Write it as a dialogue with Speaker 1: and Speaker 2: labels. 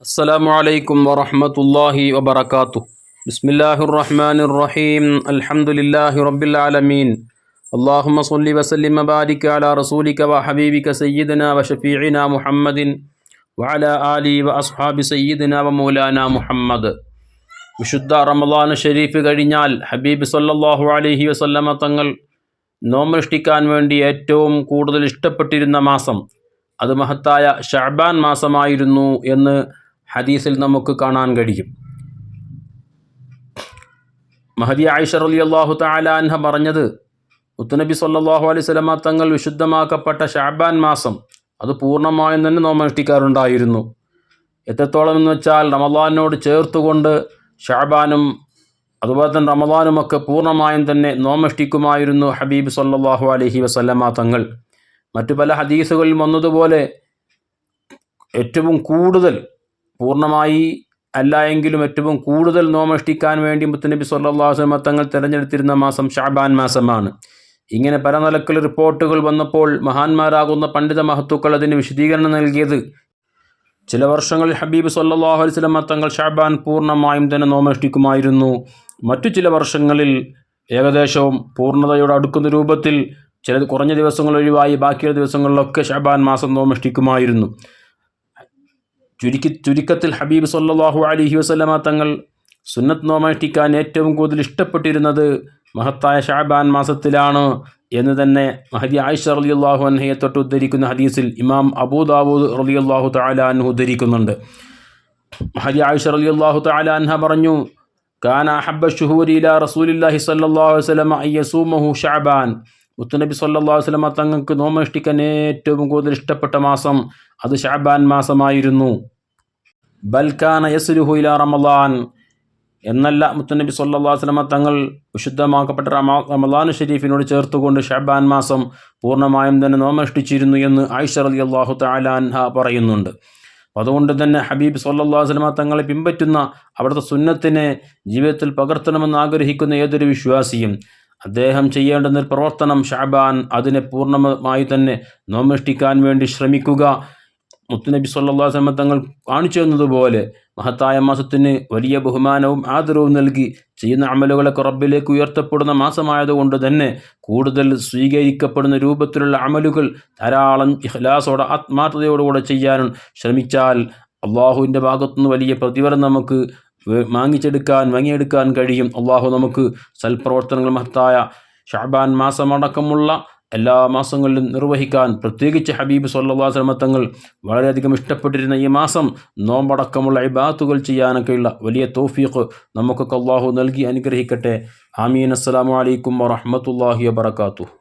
Speaker 1: السلام عليكم ورحمة الله وبركاته بسم الله الرحمن الرحيم الحمد لله رب العالمين اللهم صل وسلم وبارك على رسولك وحبيبك سيدنا وشفيعنا محمد وعلى آله وأصحاب سيدنا ومولانا محمد വിശുദ്ധ റമദാൻ ഷരീഫ് കഴിഞ്ഞാൽ ഹബീബ് സല്ലല്ലാഹു അലൈഹി വസല്ലമ തങ്ങൾ നോമനുഷ്ഠിക്കാൻ വേണ്ടി ഏറ്റവും കൂടുതൽ ഇഷ്ടപ്പെട്ടിരുന്ന മാസം അത് മഹത്തായ ഷഅബാൻ മാസമായിരുന്നു എന്ന് ഹദീസിൽ നമുക്ക് കാണാൻ കഴിയും. മഹദി ആയിഷർ അലി അള്ളാഹു താലാൻഹ പറഞ്ഞത് മുത്തുനബി സല്ലാഹു അലൈഹി സ്വലമ തങ്ങൾ വിശുദ്ധമാക്കപ്പെട്ട ഷാബാൻ മാസം അത് പൂർണമായും തന്നെ നോമനുഷ്ഠിക്കാറുണ്ടായിരുന്നു എത്രത്തോളം എന്ന് വെച്ചാൽ റമദാനോട് ചേർത്തുകൊണ്ട് ഷാബാനും അതുപോലെ തന്നെ റമദാനുമൊക്കെ പൂർണമായും തന്നെ നോമഷ്ടിക്കുമായിരുന്നു ഹബീബ് സല്ലാഹു അലഹി വസല്ലമ തങ്ങൾ. മറ്റു പല ഹദീസുകളിൽ വന്നതുപോലെ ഏറ്റവും കൂടുതൽ പൂർണമായി അല്ല എങ്കിലും ഏറ്റവും കൂടുതൽ നോമഷ്ടിക്കാൻ വേണ്ടി മുത്തനബി സല്ലാഹു വസ്ലമ തങ്ങൾ തിരഞ്ഞെടുത്തിരുന്ന മാസം ഷാബാൻ മാസമാണ്. ഇങ്ങനെ പല നിലക്കിൽ റിപ്പോർട്ടുകൾ വന്നപ്പോൾ മഹാന്മാരാകുന്ന പണ്ഡിത മഹത്തുക്കൾ അതിന് വിശദീകരണം നൽകിയത് ചില വർഷങ്ങളിൽ ഹബീബ് സല്ലാഹു അലൈഹി സ്വലമ തങ്ങൾ ഷാബാൻ പൂർണമായും തന്നെ നോമഷ്ടിക്കുമായിരുന്നു. മറ്റു ചില വർഷങ്ങളിൽ ഏകദേശവും പൂർണതയോട് അടുക്കുന്ന രൂപത്തിൽ ചില കുറഞ്ഞ ദിവസങ്ങൾ ഒഴിവായി ബാക്കിയുള്ള ദിവസങ്ങളിലൊക്കെ ഷാബാൻ മാസം നോമഷ്ടിക്കുമായിരുന്നു. ചുരുക്കി ചുരുക്കത്തിൽ ഹബീബ് സല്ലാഹു അലഹി വസ്ലമ തങ്ങൾ സുന്നത്ത് നോമഷ്ടിക്കാൻ ഏറ്റവും കൂടുതൽ ഇഷ്ടപ്പെട്ടിരുന്നത് മഹത്തായ ഷാബാൻ മാസത്തിലാണ് എന്ന് തന്നെ മഹദി ആയിഷ റലി അള്ളാഹു അൻഹയെ തൊട്ട് ഉദ്ധരിക്കുന്ന ഹദീസിൽ ഇമാം അബൂദാവൂദ് റലി അള്ളാഹു താലാൻഹു ഉദ്ധരിക്കുന്നുണ്ട്. മഹദി ആയിഷ റലി അള്ളാഹു താലാൻഹ പറഞ്ഞു കാന ഹബ്ബ ഷുഹൂരി റസൂലില്ലാഹി സല്ലാഹു വസ്ലമ അയ്യസൂമഹു ഷാബാൻ. മുത്തുനബി സല്ലാ വസ്ലമ തങ്ങൾക്ക് നോമനുഷ്ഠിക്കാൻ ഏറ്റവും കൂടുതൽ ഇഷ്ടപ്പെട്ട മാസം അത് ഷാബാൻ മാസമായിരുന്നു. ബൽഖാന യസ്ലുഹു ഇല റമദാൻ. എന്നല്ല മുത്തുനബി സല്ലാ വസ്ലമ തങ്ങൾ വിശുദ്ധമാക്കപ്പെട്ട റമാ റമദാൻ ഷെരീഫിനോട് ചേർത്തുകൊണ്ട് ഷാബാൻ മാസം പൂർണമായും തന്നെ നോമനുഷ്ഠിച്ചിരുന്നു എന്ന് ആയിഷ അലി അള്ളാഹു താലാൻഹ പറയുന്നുണ്ട്. അതുകൊണ്ട് തന്നെ ഹബീബ് സല്ലാ വസ്ലമ തങ്ങളെ പിൻപറ്റുന്ന അവിടുത്തെ സുന്നത്തിനെ ജീവിതത്തിൽ പകർത്തണമെന്ന് ആഗ്രഹിക്കുന്ന ഏതൊരു വിശ്വാസിയും അദ്ദേഹം ചെയ്യേണ്ടുന്ന പ്രവർത്തനം ഷാബാൻ അതിനെ പൂർണമായി തന്നെ നോമഷ്ടിക്കാൻ വേണ്ടി ശ്രമിക്കുക. മുത്തുനബി സല്ലാ തങ്ങൾ കാണിച്ചു തന്നതുപോലെ മഹത്തായ മാസത്തിന് വലിയ ബഹുമാനവും ആദരവും നൽകി ചെയ്യുന്ന അമലുകളൊക്കെ റബ്ബിലേക്ക് ഉയർത്തപ്പെടുന്ന മാസമായതുകൊണ്ട് തന്നെ കൂടുതൽ സ്വീകരിക്കപ്പെടുന്ന രൂപത്തിലുള്ള അമലുകൾ ധാരാളം ഇഹ്ലാസോടെ ആത്മാർത്ഥതയോടുകൂടെ ചെയ്യാനും ശ്രമിച്ചാൽ അള്ളാഹുവിന്റെ ഭാഗത്തുനിന്ന് വലിയ പ്രതിഫലം നമുക്ക് വാങ്ങിച്ചെടുക്കാൻ വാങ്ങിയെടുക്കാൻ കഴിയും. അള്ളാഹു നമുക്ക് സൽപ്രവർത്തനങ്ങൾ മഹത്തായ ഷാബാൻ മാസമടക്കമുള്ള എല്ലാ മാസങ്ങളിലും നിർവഹിക്കാൻ പ്രത്യേകിച്ച് ഹബീബ് സല്ലാ തങ്ങൾ വളരെയധികം ഇഷ്ടപ്പെട്ടിരുന്ന ഈ മാസം നോമ്പടക്കമുള്ള ഇബാത്തുകൾ ചെയ്യാനൊക്കെയുള്ള വലിയ തോഫീഖ് നമുക്കൊക്കെ അള്ളാഹു നൽകി അനുഗ്രഹിക്കട്ടെ. ആമീൻ. അസ്സാം വലൈക്കും വറഹമത്തല്ലാഹി വാത്തു